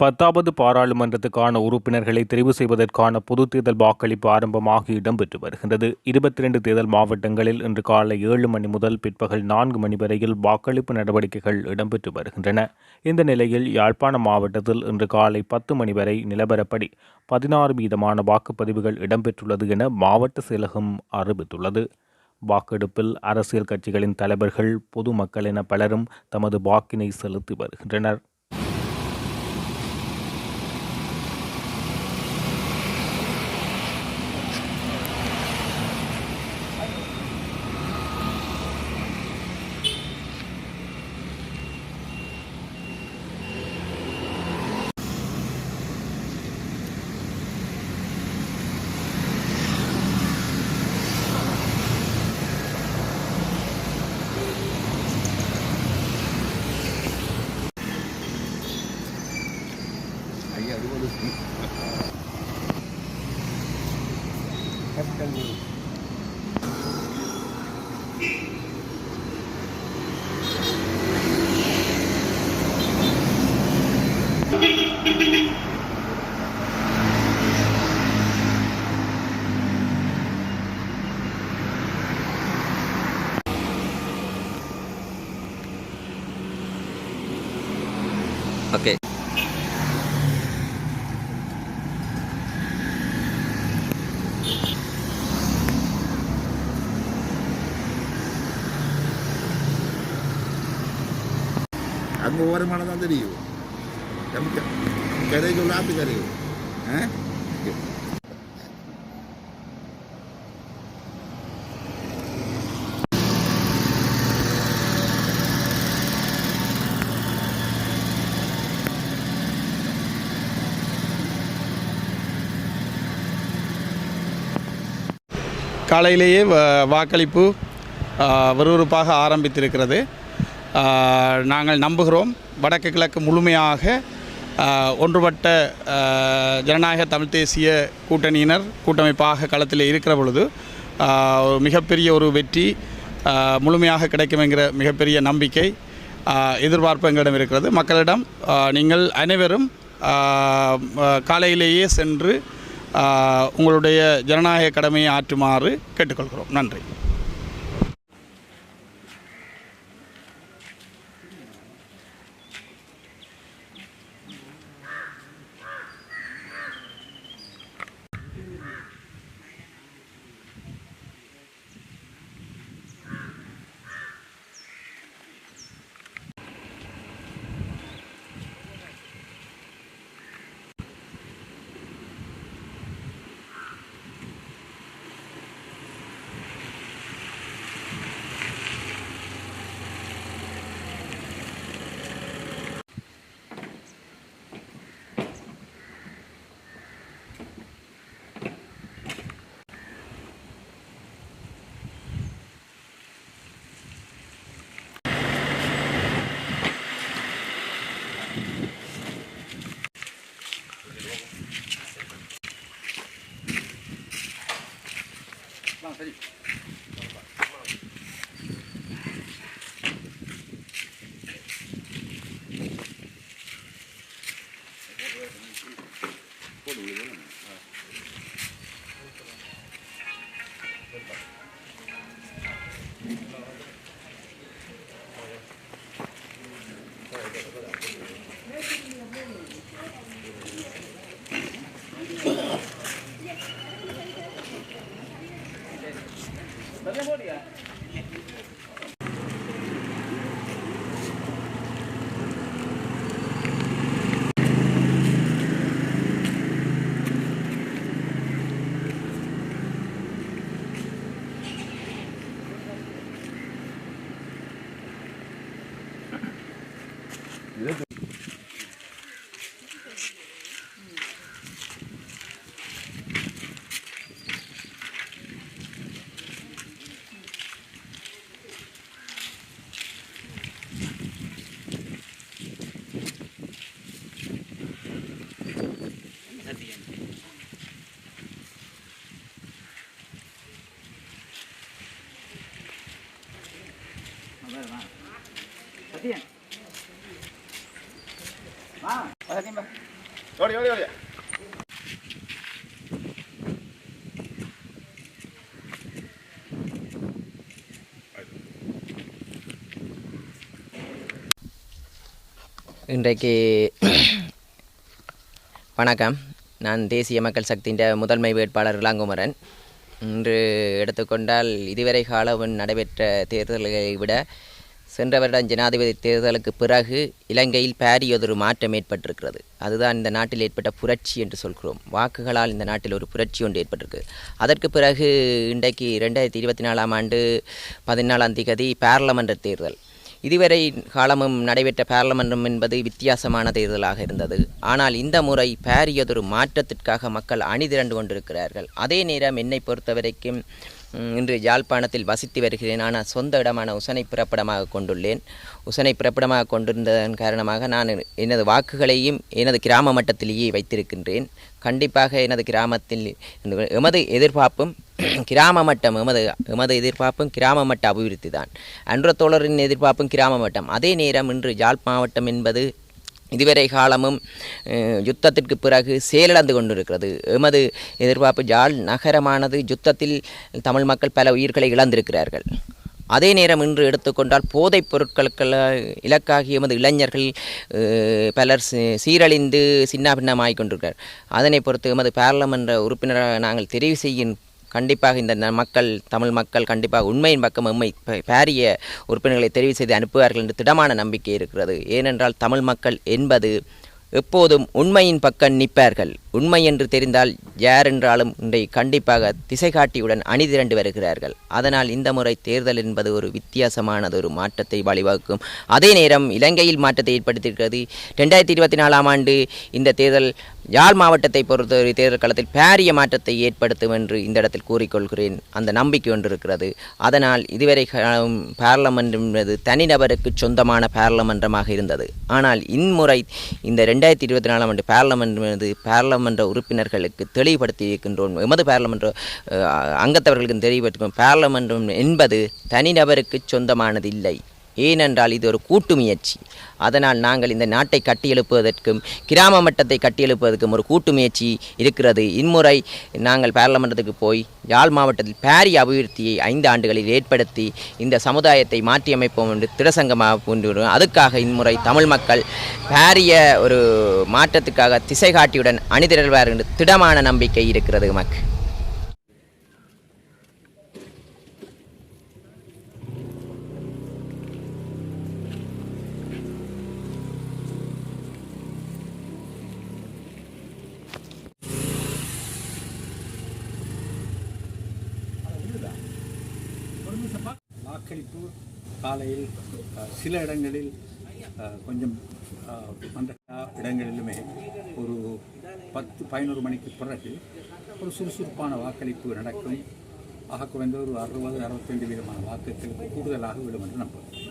பத்தாவது பாராளுமன்றத்துக்கான உறுப்பினர்களை தெரிவு செய்வதற்கான பொது தேர்தல் வாக்களிப்பு ஆரம்பமாக இடம்பெற்று வருகின்றது. இருபத்தி ரெண்டு தேர்தல் மாவட்டங்களில் இன்று காலை ஏழு மணி முதல் பிற்பகல் நான்கு மணி வரையில் வாக்களிப்பு நடவடிக்கைகள் இடம்பெற்று வருகின்றன. இந்த நிலையில் யாழ்ப்பாணம் மாவட்டத்தில் இன்று காலை பத்து மணி வரை நிலவரப்படி பதினாறு வீதமான வாக்குப்பதிவுகள் இடம்பெற்றுள்ளது என மாவட்ட செயலகம் அறிவித்துள்ளது. வாக்கெடுப்பில் அரசியல் கட்சிகளின் தலைவர்கள் பொதுமக்கள் என பலரும் தமது வாக்கினை செலுத்தி வருகின்றனர். capital meaning. நம்ம ஓரமான தான் தெரியும். நமக்கு கரை சொல்ல கரை ஆ? காலையிலேயே வ- வாக்களிப்பு விறுவிறுப்பாக ஆரம்பித்திருக்கிறது. நாங்கள் நம்புகிறோம். வடக்கு கிழக்கு முழுமையாக ஒன்றுபட்ட ஜனநாயக தமிழ் தேசிய கூட்டணியினர் கூட்டமைப்பாக களத்தில் இருக்கிற பொழுது ஒரு மிகப்பெரிய ஒரு வெற்றி முழுமையாக கிடைக்கும் என்கிற மிகப்பெரிய நம்பிக்கை எதிர்பார்ப்பு எங்களிடம் இருக்கிறது. மக்களிடம் நீங்கள் அனைவரும் காலையிலேயே சென்று உங்களுடைய ஜனநாயக கடமையை ஆற்றுமாறு கேட்டுக்கொள்கிறோம். நன்றி. ஓடி ஓடி ஓடி. இன்றைக்கு வணக்கம். நான் தேசிய மக்கள் சக்தியின் முதன்மை வேட்பாளர் இளங்குமரன். இன்று எடுத்துக்கொண்டால் இதுவரை காலவன் நடைபெற்ற தேர்தல்களை விட சென்ற வருடம் ஜனாதிபதி தேர்தலுக்கு பிறகு இலங்கையில் பாரியதொரு மாற்றம் ஏற்பட்டிருக்கிறது. அதுதான் இந்த நாட்டில் ஏற்பட்ட புரட்சி என்று சொல்கிறோம். வாக்குகளால் இந்த நாட்டில் ஒரு புரட்சி ஒன்று ஏற்பட்டிருக்கு. அதற்கு பிறகு இன்றைக்கு ரெண்டாயிரத்தி இருபத்தி நாலாம் ஆண்டு பதினாலாம் திகதி பாராளுமன்ற தேர்தல். இதுவரை காலமும் நடைபெற்ற பாராளுமன்றம் என்பது வித்தியாசமான தேர்தலாக இருந்தது. ஆனால் இந்த முறை பாரியதொரு மாற்றத்திற்காக மக்கள் அணிதிரண்டு கொண்டிருக்கிறார்கள். அதே நேரம் என்னை பொறுத்தவரைக்கும் வரைக்கும் இன்று யாழ்ப்பாணத்தில் வசித்து வருகிறேன். ஆனால் சொந்த இடமான உசனை பிறப்பிடமாக கொண்டுள்ளேன். உசனை பிறப்பிடமாக கொண்டிருந்ததன் காரணமாக நான் எனது வாக்குகளையும் எனது கிராம மட்டத்திலேயே வைத்திருக்கின்றேன். கண்டிப்பாக எனது கிராமத்தில் எமது எதிர்பார்ப்பும் கிராம மட்டம் எமது எமது எதிர்பார்ப்பும் கிராம மட்ட அபிவிருத்தி தான் அன்ற தோழரின் எதிர்பார்ப்பும் கிராம மட்டம். அதே நேரம் இன்று யாழ் மாவட்டம் என்பது இதுவரை காலமும் யுத்தத்திற்கு பிறகு செயலிழந்து கொண்டிருக்கிறது. எமது எதிர்பார்ப்பு ஜாழ் நகரமானது யுத்தத்தில் தமிழ் மக்கள் பல உயிர்களை இழந்திருக்கிறார்கள். அதே நேரம் இன்று எடுத்துக்கொண்டால் போதைப் பொருட்களுக்கு இலக்காகி எமது இளைஞர்கள் பலர் சீ- சீரழிந்து சின்னாபின்னமாகிக் கொண்டிருக்கிறார். அதனை பொறுத்து எமது பாராளுமன்ற உறுப்பினராக நாங்கள் தெரிவு செய்யும் கண்டிப்பாக இந்த மக்கள் தமிழ் மக்கள் கண்டிப்பாக உண்மையின் பக்கம் உண்மை பாரிய உறுப்பினர்களை தெரிவு செய்து அனுப்புவார்கள் என்று திடமான நம்பிக்கை இருக்கிறது. ஏனென்றால் தமிழ் மக்கள் என்பது எப்போதும் உண்மையின் பக்கம் நிற்பார்கள். உண்மை என்று தெரிந்தால் யார் என்றாலும் இன்றை கண்டிப்பாக திசை காட்டியுடன் அணிதிரண்டு வருகிறார்கள். அதனால் இந்த முறை தேர்தல் என்பது ஒரு வித்தியாசமானது ஒரு மாற்றத்தை வழிவகுக்கும். அதே நேரம் இலங்கையில் மாற்றத்தை ஏற்படுத்தியிருக்கிறது. ரெண்டாயிரத்தி இருபத்தி நாலாம் ஆண்டு இந்த தேர்தல் யாழ் மாவட்டத்தை பொறுத்தவரை தேர்தல் களத்தில் பாரிய மாற்றத்தை ஏற்படுத்தும் என்று இந்த இடத்தில் கூறிக்கொள்கிறேன். அந்த நம்பிக்கை ஒன்று இருக்கிறது அதனால் இதுவரை பாராளுமன்றம் என்பது தனிநபருக்கு சொந்தமான பாராளுமன்றமாக இருந்தது. ஆனால் இம்முறை இந்த ரெண்டாயிரத்தி இருபத்தி நாலாம் ஆண்டு பாராளுமன்றம் என்பது பாராளுமன்ற உறுப்பினர்களுக்கு தெளிவுபடுத்தி இருக்கின்றோம் எமது பாராளுமன்ற அங்கத்தவர்களுக்கு தெளிவுபடுத்தும் பாராளுமன்றம் என்பது தனிநபருக்கு சொந்தமானது இல்லை ஏனென்றால் இது ஒரு கூட்டு முயற்சி. அதனால் நாங்கள் இந்த நாட்டை கட்டியெழுப்புவதற்கும் கிராம மட்டத்தை கட்டியெழுப்புவதற்கும் ஒரு கூட்டு முயற்சி இருக்கிறது. இம்முறை நாங்கள் பாராளுமன்றத்துக்கு போய் யாழ் மாவட்டத்தில் பாரிய அபிவிருத்தியை ஐந்து ஆண்டுகளில் ஏற்படுத்தி இந்த சமுதாயத்தை மாற்றியமைப்போம் என்று திடசங்கமாக கொண்டு அதுக்காக இம்முறை தமிழ் மக்கள் பாரிய ஒரு மாற்றத்துக்காக திசை காட்டியுடன் அணிதிரள்வார் என்று திடமான நம்பிக்கை இருக்கிறது எமக்கு. வாக்களிப்பு காலையில் சில இடங்களில் கொஞ்சம் அஹ், இடங்களிலுமே ஒரு பத்து பதினோரு மணிக்கு பிறகு ஒரு சுறுசுறுப்பான வாக்களிப்பு நடக்கும். ஆக குறைந்த ஒரு அறுபது அறுபத்தைந்து விதமான வாக்குகளுக்கு கூடுதலாக விடும் என்று நம்புகிறேன்